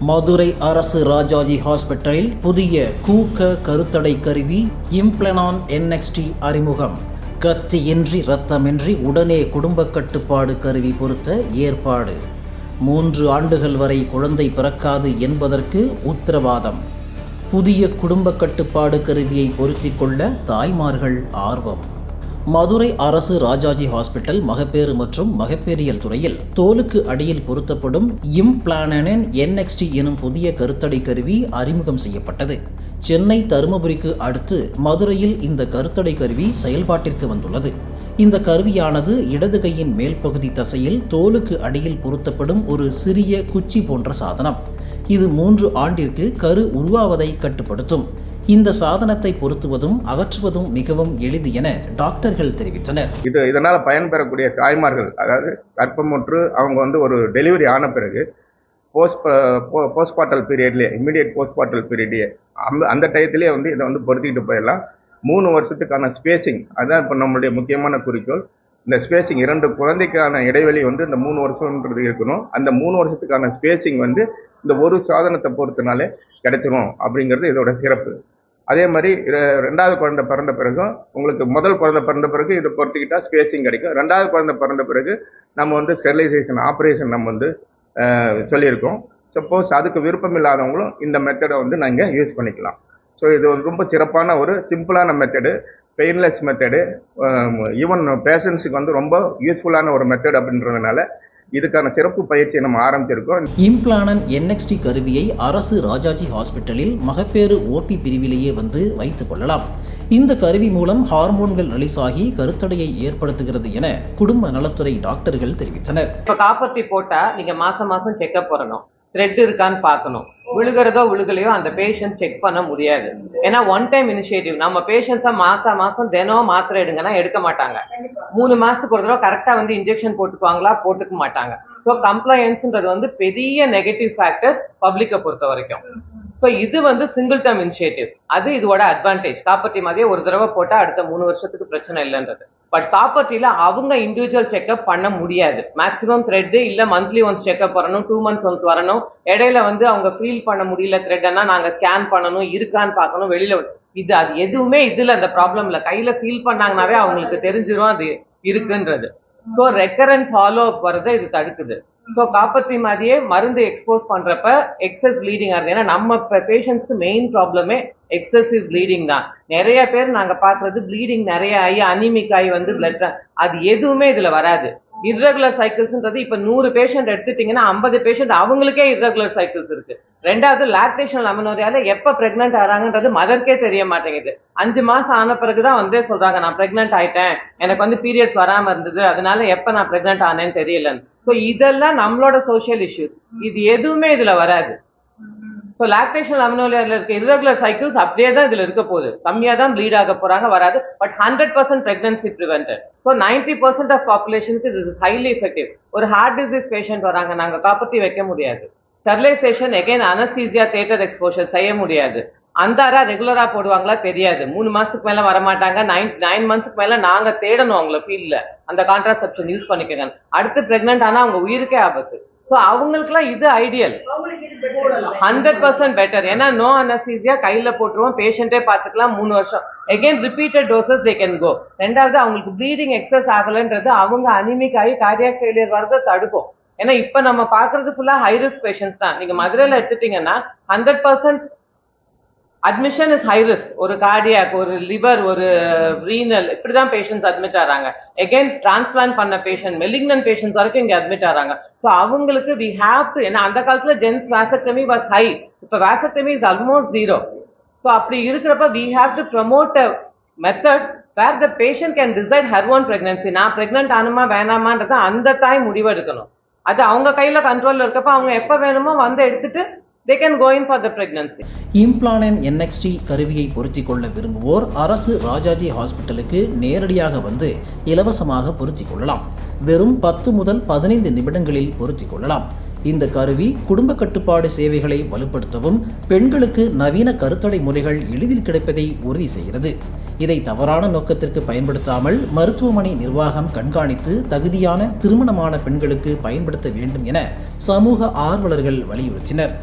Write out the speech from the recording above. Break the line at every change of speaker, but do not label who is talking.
மதுரை அரசு ராஜாஜி ஹாஸ்பிட்டலில் புதிய கூக்க கருத்தடை கருவி இம்ப்ளனான் என்எக்ஸ்டி அறிமுகம். கத்தியின்றி இரத்தமின்றி உடனே குடும்ப கட்டுப்பாடு கருவி பொருத்த ஏற்பாடு. மூன்று ஆண்டுகள் வரை குழந்தை பிறக்காது என்பதற்கு உத்தரவாதம். புதிய குடும்ப கட்டுப்பாடு கருவியை பொருத்திக் கொள்ள தாய்மார்கள் ஆர்வம். மதுரை அரசு ராஜாஜி ஹாஸ்பிட்டல் மகப்பேறு மற்றும் மகப்பேறியல் துறையில் தோலுக்கு அடியில் பொருத்தப்படும் இம்ப்ளானனின் என்எக்ஸ்டி எனும் புதிய கருத்தடை கருவி அறிமுகம் செய்யப்பட்டது. சென்னை தருமபுரிக்கு அடுத்து மதுரையில் இந்த கருத்தடை கருவி செயல்பாட்டிற்கு வந்துள்ளது. இந்த கருவியானது இடது கையின் மேல் பகுதி தசையில் தோலுக்கு அடியில் பொருத்தப்படும் ஒரு சிறிய குச்சி போன்ற சாதனம். இது மூன்று ஆண்டிற்கு கரு உருவாவதை கட்டுப்படுத்தும். இந்த சாதனத்தை பொருத்துவதும் அகற்றுவதும் மிகவும் எளிது என டாக்டர்கள் தெரிவித்தனர்.
இது இதனால் பயன்பெறக்கூடிய தாய்மார்கள் அதாவது கர்ப்பமுற்று அவங்க வந்து ஒரு டெலிவரி ஆன பிறகு போஸ்ட் போஸ்ட்மார்ட்டல் பீரியட்லேயே இம்மிடியட் போஸ்ட்மார்ட்டல் பீரியட்லேயே அந்த அந்த டயத்திலே வந்து இதை வந்து பொருத்திக்கிட்டு போயிடலாம். மூணு வருஷத்துக்கான ஸ்பேசிங் அதுதான் இப்போ நம்மளுடைய முக்கியமான குறிக்கோள். இந்த ஸ்பேசிங் இரண்டு குழந்தைக்கான இடைவெளி வந்து இந்த மூணு வருஷம்ன்றது இருக்கணும். அந்த மூணு வருஷத்துக்கான ஸ்பேசிங் வந்து இந்த ஒரு சாதனத்தை பொறுத்தனாலே கிடைச்சிரும் அப்படிங்கிறது இதோட சிறப்பு. அதே மாதிரி ரெண்டாவது குழந்தை பிறந்த பிறகும் உங்களுக்கு முதல் குழந்தை பிறந்த பிறகு இதை பொறுத்துக்கிட்டால் ஸ்பேசிங் கிடைக்கும். ரெண்டாவது குழந்தை பிறந்த பிறகு நம்ம வந்து ஸ்டெரிலைசேஷன் ஆப்ரேஷன் நம்ம வந்து சொல்லியிருக்கோம். சப்போஸ் அதுக்கு விருப்பம் இல்லாதவங்களும் இந்த மெத்தடை வந்து நாங்கள் யூஸ் பண்ணிக்கலாம். ஸோ இது ரொம்ப சிறப்பான ஒரு சிம்பிளான மெத்தடு பெயின்லெஸ் மெத்தடு ஈவன் பேஷண்ட்ஸுக்கு வந்து ரொம்ப யூஸ்ஃபுல்லான ஒரு மெத்தட் அப்படின்றதுனால இதுக்கான சிறப்பு பயிற்சியை நம்ம ஆரம்பிச்சிருக்கோம்.
இம்ப்ளானன் என்எக்ஸ்டி கருவியை அரசு ராஜாஜி ஹாஸ்பிட்டலில் மகப்பேறு ஓபி பிரிவிலேயே வந்து வைத்துக் கொள்ளலாம். இந்த கருவி மூலம் ஹார்மோன்கள் ரிலீஸ் ஆகி கருத்தடையை ஏற்படுத்துகிறது என குடும்ப நலத்துறை டாக்டர்கள் தெரிவித்தனர்.
இப்ப காப்பர்த்தி போட்டா நீங்க மாசம் மாசம் செக்அப் பண்ணணும் த்ரெட் இருக்கான்னு பார்க்கணும். விழுகிறதோ விழுகலையோ அந்த பேஷண்ட் செக் பண்ண முடியாது. ஏன்னா ஒன் டைம் இனிஷியேட்டிவ் நம்ம பேஷண்ட்ஸை மாசம் மாசம் தினம் மாத்திரை எடுங்கன்னா எடுக்க மாட்டாங்க. மூணு மாசத்துக்கு ஒரு தடவை கரெக்டா வந்து இன்ஜெக்ஷன் போட்டுக்குவாங்களா? போட்டுக்க மாட்டாங்க. ஸோ கம்ப்ளையன்ஸ்ன்றது வந்து பெரிய நெகட்டிவ் ஃபேக்டர் பப்ளிக்கை பொறுத்த வரைக்கும். ஸோ இது வந்து சிங்கிள் டேர்ம் இனிஷியேட்டிவ் அது இதோட அட்வான்டேஜ் காப்பர்ட்டி மாதிரியே ஒரு தடவை போட்டால் அடுத்த மூணு வருஷத்துக்கு பிரச்சனை இல்லைன்றது. பட் காப்பர்ட்டில அவங்க இண்டிவிஜுவல் செக்அப் பண்ண முடியாது. மேக்ஸிமம் த்ரெட் இல்ல மந்த்லி ஒன்ஸ் செக்அப் வரணும் டூ மந்த்ஸ் ஒன்ஸ் வரணும். இடையில வந்து அவங்க ஃபீல் பண்ண முடியல த்ரெட்னா நாங்க ஸ்கேன் பண்ணணும் இருக்கான்னு பார்க்கணும் வெளியில் இது அது எதுவுமே இதுல அந்த ப்ராப்ளம் இல்ல. கையில ஃபீல் பண்ணாங்கனாவே அவங்களுக்கு தெரிஞ்சிரும் அது இருக்குன்றது. ஸோ ரெக்கரண்ட் ஃபாலோ அப் வரதை இது தடுக்குது. ஸோ காப்பத்தி மாதிரியே மருந்து எக்ஸ்போஸ் பண்றப்ப எக்ஸஸ் ப்ளீடிங் இருக்குது ஏன்னா நம்ம பேஷண்ட்ஸ்க்கு மெயின் ப்ராப்ளமே எக்ஸசிவ் ப்ளீடிங் தான். நிறைய பேர் நாங்க பார்க்குறது ப்ளீடிங் நிறைய ஆகி அனிமிக் ஆகி வந்து பிளட் அது எதுவுமே இதுல வராது. இர்ரெகுலர் சைக்கிள்ஸ்ன்றது இப்போ நூறு பேஷண்ட் எடுத்துட்டீங்கன்னா ஐம்பது பேஷண்ட் அவங்களுக்கே இர்ரெகுலர் சைக்கிள்ஸ் இருக்கு. ரெண்டாவது லாக்டேஷன் அமனோரியால எப்போ ப்ரெக்னென்ட் ஆகிறாங்கன்றது மதர்க்கே தெரிய மாட்டேங்குது. அஞ்சு மாசம் ஆன பிறகு தான் வந்தே சொல்றாங்க நான் ப்ரெக்னென்ட் ஆயிட்டேன். எனக்கு வந்து பீரியட்ஸ் வராமல் இருந்தது. அதனால எப்போ நான் ப்ரெக்னென்ட் ஆனேன்னு தெரியலன்னு. ஸோ இதெல்லாம் நம்மளோட சோஷியல் இஷ்யூஸ் இது எதுவுமே இதுல வராது. ஸோ லாக்டேஷன் அமினோலியர்ல இருக்க irregular சைக்கிள்ஸ் அப்படியே தான் இதுல இருக்க போகுது. கம்மியா தான் ப்ளீட் ஆக போறாங்க வராது. But hundred percent pregnancy prevented so ninety percent of பாப்புலேஷனுக்கு இது ஹைலி எஃபெக்டிவ் ஒரு ஹார்ட் டிசீஸ் பேஷண்ட் வராங்க நாங்க காப்பாற்றி வைக்க முடியாது. Sterilisation again anaesthesia theatre exposure செய்ய முடியாது. அந்தாரா ரெகுலரா போடுவாங்களா தெரியாது. மூணு மாசத்துக்கு மேல வரமாட்டாங்க. நைன் நைன் மந்த்ஸ்க்கு மேல நாங்க தேடணும் அவங்கள ஃபீல்ட்ல அந்த கான்ட்ராசெப்ஷன் யூஸ் பண்ணிக்கங்க அடுத்து பிரெக்னென்ட் ஆனா அவங்க உயிருக்கே ஆபத்து. ஸோ அவங்களுக்குலாம் இது ஐடியல் ஹண்ட்ரட் பர்சன்ட் பெட்டர் ஏன்னா நோ அனசீசியா கையில போட்டுருவோம். பேஷண்டே பார்த்துக்கலாம். மூணு வருஷம். Again repeated doses they can go ரெண்டாவது அவங்களுக்கு ப்ளீடிங் எக்ஸஸ் ஆகலைன்றது அவங்க அனிமிக் ஆகி கார்டியாக் ஃபெயிலியர் வரதை தடுக்கும். ஏன்னா இப்போ நம்ம பார்க்கறது ஃபுல்லா ஹை ரிஸ்க் பேஷன்ஸ் தான். நீங்கள் மதுரையில எடுத்துட்டீங்கன்னா hundred percent admission is high risk ஒரு கார்டியாக் ஒரு லிவர் ஒரு ரீனல் இப்படி தான் பேஷண்ட்ஸ் அட்மிட் ஆகிறாங்க எகைன் டிரான்ஸ்பிளான்ட் பண்ண பேஷண்ட் மெலிக்னன் பேஷண்ட்ஸ் வரைக்கும் இங்கே அட்மிட் ஆகிறாங்க ஸோ அவங்களுக்கு வி ஹாவ் டு ஏன்னா அந்த காலத்தில் ஜென்ஸ் வேசக்டமி வாஸ் ஹை இப்போ vasectomy is almost zero so அப்படி இருக்கிறப்ப we have to promote a method where the patient can decide her own pregnancy நான் ப்ரெக்னென்ட் ஆனுமா வேணாமான்றத அந்த தாய் முடிவெடுக்கணும். அது அவங்க கையில் கண்ட்ரோலில் இருக்கப்ப அவங்க எப்போ வேணுமோ வந்து எடுத்துட்டு they can go in for the pregnancy
Implanon NXT கருவியை பொருத்திக் கொள்ள விரும்புவோர் அரசு ராஜாஜி ஹாஸ்பிட்டலுக்கு நேரடியாக வந்து இலவசமாக பொருத்திக் கொள்ளலாம் வெறும் பத்து முதல் பதினைந்து நிமிடங்களில் பொருத்தி கொள்ளலாம் இந்த கருவி குடும்ப கட்டுப்பாடு சேவைகளை வலுப்படுத்தவும் பெண்களுக்கு நவீன கருத்தடை முறைகள் எளிதில் கிடைப்பதை உறுதி செய்கிறது. இதை தவறான நோக்கத்திற்கு பயன்படுத்தாமல் மருத்துவமனை நிர்வாகம் கண்காணித்து தகுதியான திருமணமான பெண்களுக்கு பயன்படுத்த வேண்டும் என சமூக ஆர்வலர்கள் வலியுறுத்தினர்.